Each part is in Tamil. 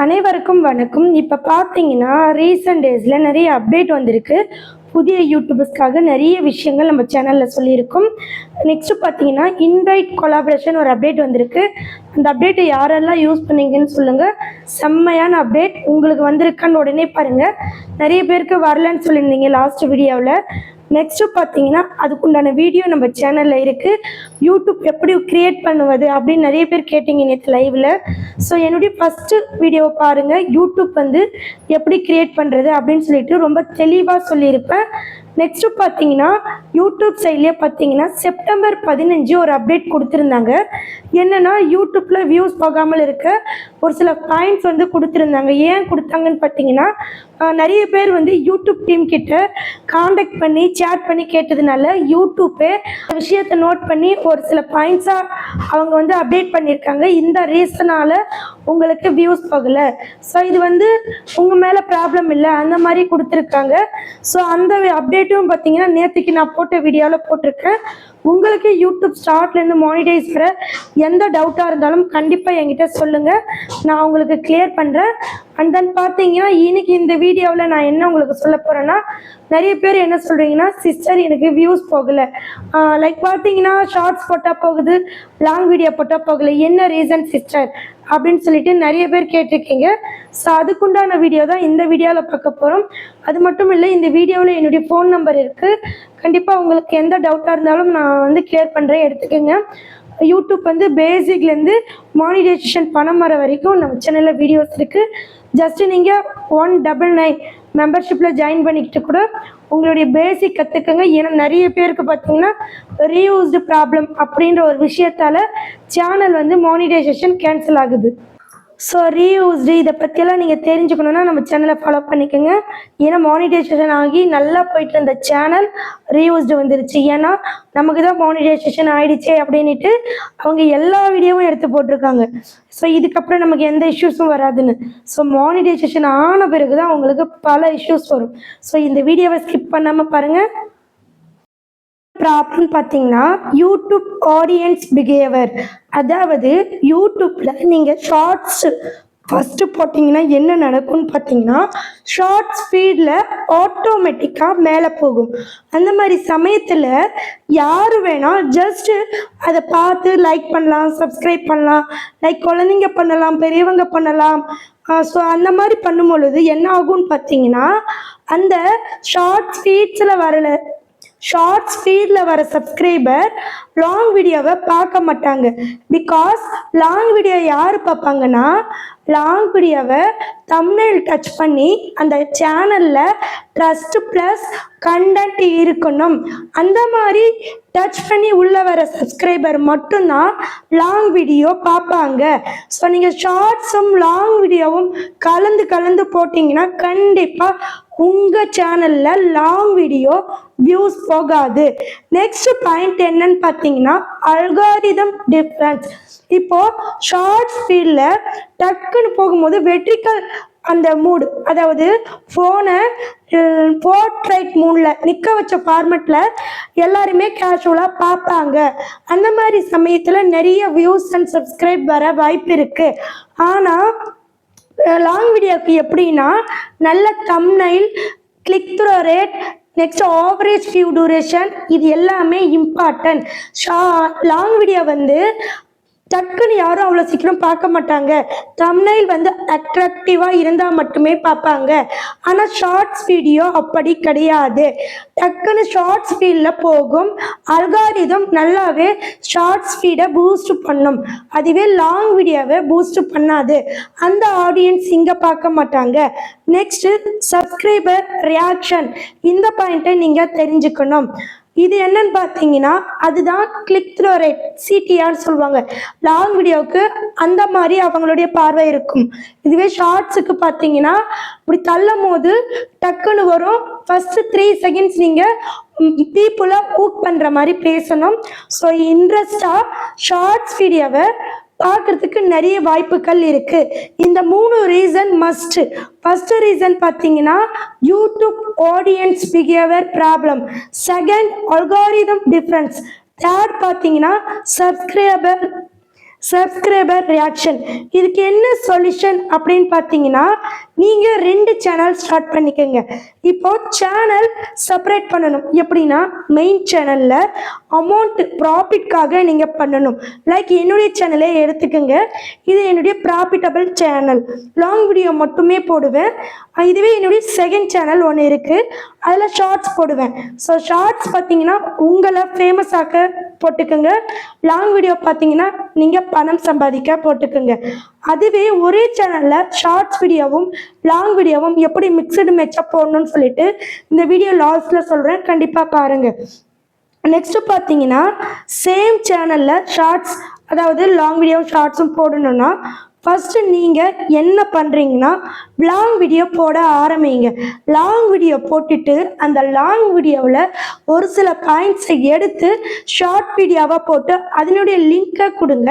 அனைவருக்கும் வணக்கம். இப்போ பார்த்தீங்கன்னா ரீசெண்ட் டேஸில் நிறைய அப்டேட் வந்திருக்கு. புதிய யூடியூபர்ஸ்க்காக நிறைய விஷயங்கள் நம்ம சேனலில் சொல்லியிருக்கோம். நெக்ஸ்ட்டு பார்த்தீங்கன்னா இன்வைட் கொலாபரேஷன் ஒரு அப்டேட் வந்திருக்கு. அந்த அப்டேட்டை யாரெல்லாம் யூஸ் பண்ணீங்கன்னு சொல்லுங்கள் செம்மையான அப்டேட் உங்களுக்கு வந்திருக்கான்னு உடனே பாருங்கள் நிறைய பேருக்கு வரலன்னு சொல்லியிருந்தீங்க லாஸ்ட் வீடியோவில் நெக்ஸ்ட்டு பார்த்தீங்கன்னா அதுக்குண்டான வீடியோ நம்ம சேனலில் இருக்குது யூடியூப் எப்படி க்ரியேட் பண்ணுவது அப்படின்னு நிறைய பேர் கேட்டீங்க நேற்று லைவில் ஸோ என்னுடைய ஃபஸ்ட்டு வீடியோவை பாருங்கள் யூடியூப் வந்து எப்படி க்ரியேட் பண்ணுறது அப்படின்னு சொல்லிட்டு ரொம்ப தெளிவாக சொல்லியிருப்பேன். நெக்ஸ்ட்டு பார்த்தீங்கன்னா யூடியூப் சைட்லேயே பார்த்தீங்கன்னா செப்டம்பர் பதினஞ்சு ஒரு அப்டேட் கொடுத்துருந்தாங்க. என்னென்னா யூடியூப்பில் வியூஸ் போகாமல் இருக்க ஒரு சில பாயிண்ட்ஸ் வந்து கொடுத்துருந்தாங்க. ஏன் கொடுத்தாங்கன்னு பார்த்தீங்கன்னா நிறைய பேர் வந்து யூடியூப் டீம் கிட்ட காண்டாக்ட் பண்ணி சேட் பண்ணி கேட்டதுனால யூடியூப்பே விஷயத்தை நோட் பண்ணி ஒரு சில பாயிண்ட்ஸாக அவங்க வந்து அப்டேட் பண்ணியிருக்காங்க. இந்த ரீசனால் உங்களுக்கு வியூஸ் போகல. ஸோ இது வந்து உங்கள் மேலே ப்ராப்ளம் இல்லை. அந்த மாதிரி கொடுத்துருக்காங்க. ஸோ அந்த அப்டேட்டும் பார்த்தீங்கன்னா நேற்றுக்கு நான் போட்ட வீடியோவில் போட்டிருக்கேன். உங்களுக்கு யூடியூப் ஸ்டார்ட்லேருந்து மானிடைஸ் வர எந்த டவுட்டாக இருந்தாலும் கண்டிப்பாக என்கிட்ட சொல்லுங்கள் நான் உங்களுக்கு கிளியர் பண்ணுறேன் அண்ட் தென் பார்த்தீங்கன்னா இன்னைக்கு இந்த வீடியோவில் நான் என்ன உங்களுக்கு சொல்ல போகிறேன்னா நிறைய பேர் என்ன சொல்கிறீங்கன்னா சிஸ்டர் எனக்கு வியூஸ் போகலை. லைக் பார்த்தீங்கன்னா ஷார்ட்ஸ் போட்டால் போகுது லாங் வீடியோ போட்டால் போகலை. என்ன ரீசன் சிஸ்டர் அப்படின்னு சொல்லிட்டு நிறைய பேர் கேட்டிருக்கீங்க. ஸோ அதுக்குண்டான வீடியோ தான் இந்த வீடியோவில் பார்க்க போகிறோம் அது மட்டும் இல்லை இந்த வீடியோவில் என்னுடைய ஃபோன் நம்பர் இருக்குது கண்டிப்பாக உங்களுக்கு எந்த டவுட்டாக இருந்தாலும் நான் வந்து கிளியர் பண்ணுறேன் எடுத்துக்கோங்க. யூடியூப் வந்து பேசிக்லேருந்து மானிடைசேஷன் பணம் வர வரைக்கும் நம்ம சேனலில் வீடியோஸ் இருக்குது ஜஸ்ட்டு நீங்கள் ஒன் டபுள் நைன் மெம்பர்ஷிப்பில் ஜாயின் பண்ணிக்கிட்டு கூட உங்களுடைய பேசிக் கற்றுக்கங்க ஏன்னா நிறைய பேருக்கு பார்த்தீங்கன்னா ரீயூஸ்டு ப்ராப்ளம் அப்படின்ற ஒரு விஷயத்தால் சேனல் வந்து மானிடைசேஷன் கேன்சல் ஆகுது. ஸோ ரீயூஸ்டு இதை பற்றியெல்லாம் நீங்கள் தெரிஞ்சுக்கணுன்னா நம்ம சேனலை ஃபாலோ பண்ணிக்கோங்க. ஏன்னா மானிடைசேஷன் ஆகி நல்லா போயிட்டு இருந்த சேனல் ரீயூஸ்டு வந்துருச்சு. ஏன்னா நமக்கு தான் மானிடைசேஷன் ஆயிடுச்சே அப்படின்ட்டு அவங்க எல்லா வீடியோவும் எடுத்து போட்டிருக்காங்க. ஸோ இதுக்கப்புறம் நமக்கு எந்த இஷ்யூஸும் வராதுன்னு. ஸோ மானிடைசேஷன் ஆன பிறகு தான் அவங்களுக்கு பல இஷ்யூஸ் வரும். ஸோ இந்த வீடியோவை ஸ்கிப் பண்ணாமல் பாருங்கள் ப்ராப்ளம் பார்த்தீங்கன்னா யூடியூப் ஆடியன்ஸ் பிஹேவியர் அதாவது யூடியூப்பில் நீங்கள் ஷார்ட்ஸ் ஃபஸ்ட்டு போட்டிங்கன்னா என்ன நடக்கும்னு பார்த்தீங்கன்னா ஷார்ட்ஸ் ஃபீடில் ஆட்டோமேட்டிக்காக மேலே போகும். அந்த மாதிரி சமயத்தில் யார் வேணால் ஜஸ்ட்டு அதை பார்த்து லைக் பண்ணலாம் சப்ஸ்கிரைப் பண்ணலாம் லைக் குழந்தைங்க பண்ணலாம் பெரியவங்க பண்ணலாம். ஸோ அந்த மாதிரி பண்ணும் பொழுது என்ன ஆகும்னு பார்த்தீங்கன்னா அந்த ஷார்ட் ஃபீட்ஸில் வரல ஷார்ட்ஸ் ஃபீடில் வர சப்ஸ்கிரைபர் லாங் வீடியோவை பார்க்க மாட்டாங்க. பிகாஸ் லாங் வீடியோ யார் பார்ப்பாங்கன்னா லாங் வீடியோவை தமிழ் டச் பண்ணி அந்த சேனலில் ட்ரஸ்ட் ப்ளஸ் கண்டென்ட் இருக்கணும். அந்த மாதிரி டச் பண்ணி உள்ளே வர சப்ஸ்கிரைபர் மட்டும்தான் லாங் வீடியோ பார்ப்பாங்க. ஸோ நீங்கள் ஷார்ட்ஸும் லாங் வீடியோவும் கலந்து கலந்து போட்டிங்கன்னா கண்டிப்பாக உங்கள் சேனலில் லாங் வீடியோ வியூஸ் போகாது. நெக்ஸ்ட் பாயிண்ட் என்னன்னு பார்த்தீங்கன்னா அல்காரிதம் டிஃப்ரென்ஸ் இப்போ ஷார்ட்ஸ் ஃபீல்டில் டக்குன்னு போகும்போது வெட்ரிக்கல் அந்த மூடு அதாவது ஃபோனை போர்ட்ரைட் மூடில் நிற்க வச்ச ஃபார்மெட்டில் எல்லாருமே கேஷுவலாக பார்ப்பாங்க. அந்த மாதிரி சமயத்தில் நிறைய வியூஸ் அண்ட் சப்ஸ்கிரைப் வர வாய்ப்பு இருக்குது ஆனால் லாங் வீடியோக்கு எப்படின்னா நல்ல thumbnail click through rate next average view duration இது எல்லாமே இம்பார்ட்டன்ட் ஷா லாங் வீடியோ வந்து டக்குன்னு யாரும் அவ்வளோ சீக்கிரம் பார்க்க மாட்டாங்க. தம்னைல் வந்து அட்ராக்டிவாக இருந்தால் மட்டுமே பார்ப்பாங்க. ஆனால் ஷார்ட்ஸ் வீடியோ அப்படி கிடையாது. டக்குன்னு ஷார்ட்ஸ் ஃபீல்டில் போகும். அல்காரிதம் நல்லாவே ஷார்ட்ஸ் ஃபீடை பூஸ்ட் பண்ணும். அதுவே லாங் வீடியோவை பூஸ்ட் பண்ணாது. அந்த ஆடியன்ஸ் இங்கே பார்க்க மாட்டாங்க. நெக்ஸ்ட்டு சப்ஸ்கிரைபர் ரியாக்ஷன் இந்த பாயிண்ட்டை நீங்கள் தெரிஞ்சுக்கணும். இது என்னன்னு பார்த்தீங்கன்னா அதுதான் கிளிக் த்ரோ ரேட் சிடிஆர்னு சொல்லுவாங்க. லாங் வீடியோவுக்கு அந்த மாதிரி அவங்களுடைய பார்வை இருக்கும். இதுவே ஷார்ட்ஸுக்கு பார்த்தீங்கன்னா இப்படி தள்ளும் போது டக்குன்னு வரும். ஃபஸ்ட்டு த்ரீ செகண்ட்ஸ் நீங்கள் பீப்புளை ஊக் பண்ணுற மாதிரி பேசணும். ஸோ இன்ட்ரெஸ்டாக ஷார்ட்ஸ் வீடியோவை பார்க்கறதுக்கு நிறைய வாய்ப்புகள் இருக்கு. இந்த மூணு ரீசன் மஸ்ட் ஃபர்ஸ்ட் ரீசன் பார்த்தீங்கன்னா YouTube audience behaviour problem second algorithm difference third பார்த்தீங்கன்னா சப்ஸ்கிரைபர் சப்ஸ்கிரைபர் ரியாக்ஷன் இதுக்கு என்ன சொல்யூஷன் அப்படின்னு பார்த்தீங்கன்னா நீங்கள் ரெண்டு சேனல் ஸ்டார்ட் பண்ணிக்கோங்க. இப்போ சேனல் செப்பரேட் பண்ணணும். எப்படின்னா மெயின் சேனலில் அமௌண்ட் ப்ராஃபிட்காக நீங்கள் பண்ணணும். லைக் என்னுடைய சேனலே எடுத்துக்கோங்க. இது என்னுடைய ப்ராஃபிட்டபிள் சேனல் லாங் வீடியோ மட்டுமே போடுவேன். இதுவே என்னுடைய செகண்ட் சேனல் ஒன்று இருக்குது அதில் ஷார்ட்ஸ் போடுவேன். ஸோ ஷார்ட்ஸ் பார்த்தீங்கன்னா உங்களை ஃபேமஸ் ஆக்க போட்டுக்கோங்க. லாங் வீடியோ பார்த்தீங்கன்னா நீங்கள் பணம் சம்பாதிக்க போட்டுக்குங்க. அதுவே ஒரே சேனலில் ஷார்ட்ஸ் வீடியோவும் லாங் வீடியோவும் எப்படி மிக்சடு மேட்சப் போடணும்னு சொல்லிட்டு இந்த வீடியோ லாஸ்ட்டில் சொல்கிறேன் கண்டிப்பாக பாருங்கள் நெக்ஸ்ட் பார்த்தீங்கன்னா சேம் சேனலில் ஷார்ட்ஸ் அதாவது லாங் வீடியோ ஷார்ட்ஸும் போடணும்னா ஃபஸ்ட்டு நீங்கள் என்ன பண்ணுறீங்கன்னா லாங் வீடியோ போட ஆரம்பிங்க. லாங் வீடியோ போட்டுட்டு அந்த லாங் வீடியோவில் ஒரு சில பாயிண்ட்ஸை எடுத்து ஷார்ட் வீடியோவாக போட்டு அதனுடைய லிங்கை கொடுங்க.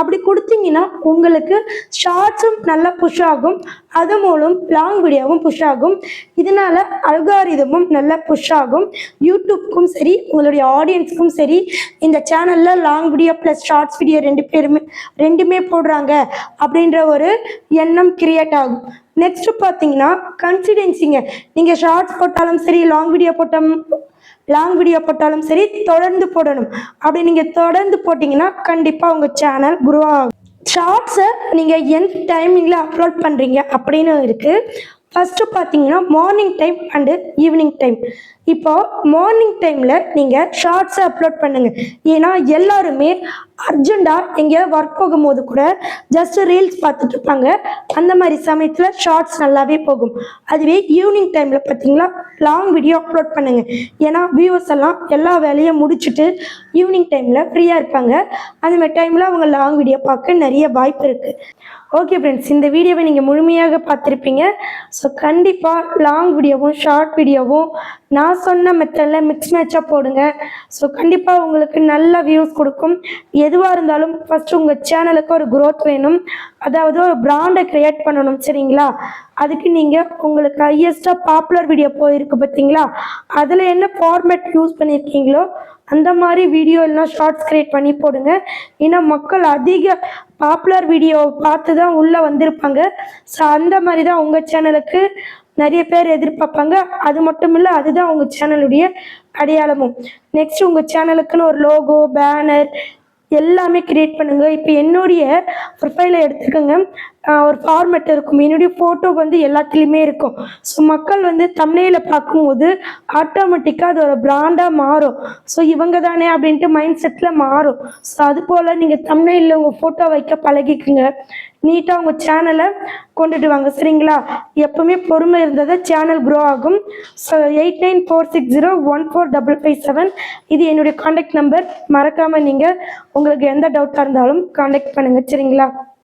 அப்படி கொடுத்தீங்கன்னா உங்களுக்கு ஷார்ட்ஸும் நல்லா புஷ் ஆகும். அது மூலம் லாங் வீடியோவும் புஷ் ஆகும். இதனால அல்காரிதமும் நல்லா புஷ் ஆகும். யூடியூப்க்கும் சரி உங்களுடைய ஆடியன்ஸுக்கும் சரி இந்த சேனலில் long video plus shorts video ரெண்டு பேருமே ரெண்டுமே போடுறாங்க அப்படின்ற ஒரு எண்ணம் கிரியேட் ஆகும். நெக்ஸ்ட் பார்த்தீங்கன்னா கன்சிடென்சிங்க நீங்கள் ஷார்ட்ஸ் போட்டாலும் சரி லாங் வீடியோ போட்டாலும் லாங் வீடியோ போட்டாலும் சரி தொடர்ந்து போடணும். அப்படி நீங்கள் தொடர்ந்து போட்டிங்கன்னா கண்டிப்பாக உங்கள் சேனல் குரோ ஆகும். ஷார்ட்ஸை நீங்கள் எந்த டைமிங்கில் அப்லோட் பண்ணுறீங்க அப்படின்னு இருக்குது ஃபஸ்ட்டு பார்த்தீங்கன்னா morning time and evening time இப்போது மார்னிங் டைமில் நீங்கள் ஷார்ட்ஸை அப்லோட் பண்ணுங்கள் ஏன்னா எல்லாருமே அர்ஜெண்ட்டாக எங்கேயாவது ஒர்க் போகும்போது கூட ஜஸ்ட் ரீல்ஸ் பார்த்துட்டு இருப்பாங்க. அந்த மாதிரி சமயத்தில் ஷார்ட்ஸ் நல்லாவே போகும். அதுவே ஈவினிங் டைமில் பார்த்தீங்களா லாங் வீடியோ அப்லோட் பண்ணுங்கள் ஏன்னா வியூவர்ஸ் எல்லாம் எல்லா வேலையும் முடிச்சுட்டு ஈவினிங் டைமில் ஃப்ரீயாக இருப்பாங்க. அந்த மாதிரி டைமில் அவங்க லாங் வீடியோ பார்க்க நிறைய வாய்ப்பு இருக்குது ஓகே ஃப்ரெண்ட்ஸ் இந்த வீடியோவை நீங்கள் முழுமையாக பார்த்துருப்பீங்க. ஸோ கண்டிப்பாக லாங் வீடியோவும் ஷார்ட் வீடியோவும் நான் சொன்ன மெத்தடில் மிக்ஸ் மேட்சாக போடுங்க. ஸோ கண்டிப்பாக உங்களுக்கு நல்ல வியூஸ் கொடுக்கும். எதுவாக இருந்தாலும் ஃபஸ்ட்டு உங்கள் சேனலுக்கு ஒரு க்ரோத் வேணும். அதாவது ஒரு ப்ராண்டை க்ரியேட் பண்ணணும் சரிங்களா? அதுக்கு நீங்கள் உங்களுக்கு ஹையஸ்ட்டாக பாப்புலர் வீடியோ போயிருக்கு பார்த்தீங்களா? அதில் என்ன ஃபார்மேட் யூஸ் பண்ணியிருக்கீங்களோ அந்த மாதிரி வீடியோ எல்லாம் ஷார்ட்ஸ் க்ரியேட் பண்ணி போடுங்க. ஏன்னா மக்கள் அதிக பாப்புலர் வீடியோ பார்த்து தான் உள்ளே வந்திருப்பாங்க. ஸோ அந்த மாதிரி தான் உங்கள் சேனலுக்கு நிறைய பேர் எதிர்பார்ப்பாங்க. அது மட்டும் இல்லை அதுதான் உங்கள் சேனலுடைய அடையாளமும். நெக்ஸ்ட் உங்கள் சேனலுக்குன்னு ஒரு லோகோ பேனர் எல்லாமே கிரியேட் பண்ணுங்க. இப்போ என்னுடைய ப்ரொஃபைலை எடுத்துக்கோங்க. ஒரு ஃபார்மேட் இருக்கும். என்னுடைய ஃபோட்டோ வந்து எல்லாத்துலேயுமே இருக்கும். ஸோ மக்கள் வந்து தமிழில் பார்க்கும்போது ஆட்டோமேட்டிக்காக அது ஒரு பிராண்டாக மாறும். ஸோ இவங்க தானே அப்படின்ட்டு மைண்ட் செட்டில் மாறும். ஸோ அது போல் நீங்கள் தமிழில் உங்கள் ஃபோட்டோ வைக்க பழகிக்குங்க. நீட்டாக உங்கள் சேனலை கொண்டுட்டு வாங்க. சரிங்களா? எப்பவுமே பொறுமை இருந்ததை சேனல் க்ரோ ஆகும். So eight nine four six zero one four double five seven இது என்னுடைய காண்டாக்ட் நம்பர் மறக்காமல் நீங்கள் உங்களுக்கு எந்த டவுட்டாக இருந்தாலும் காண்டாக்ட் பண்ணுங்கள் சரிங்களா?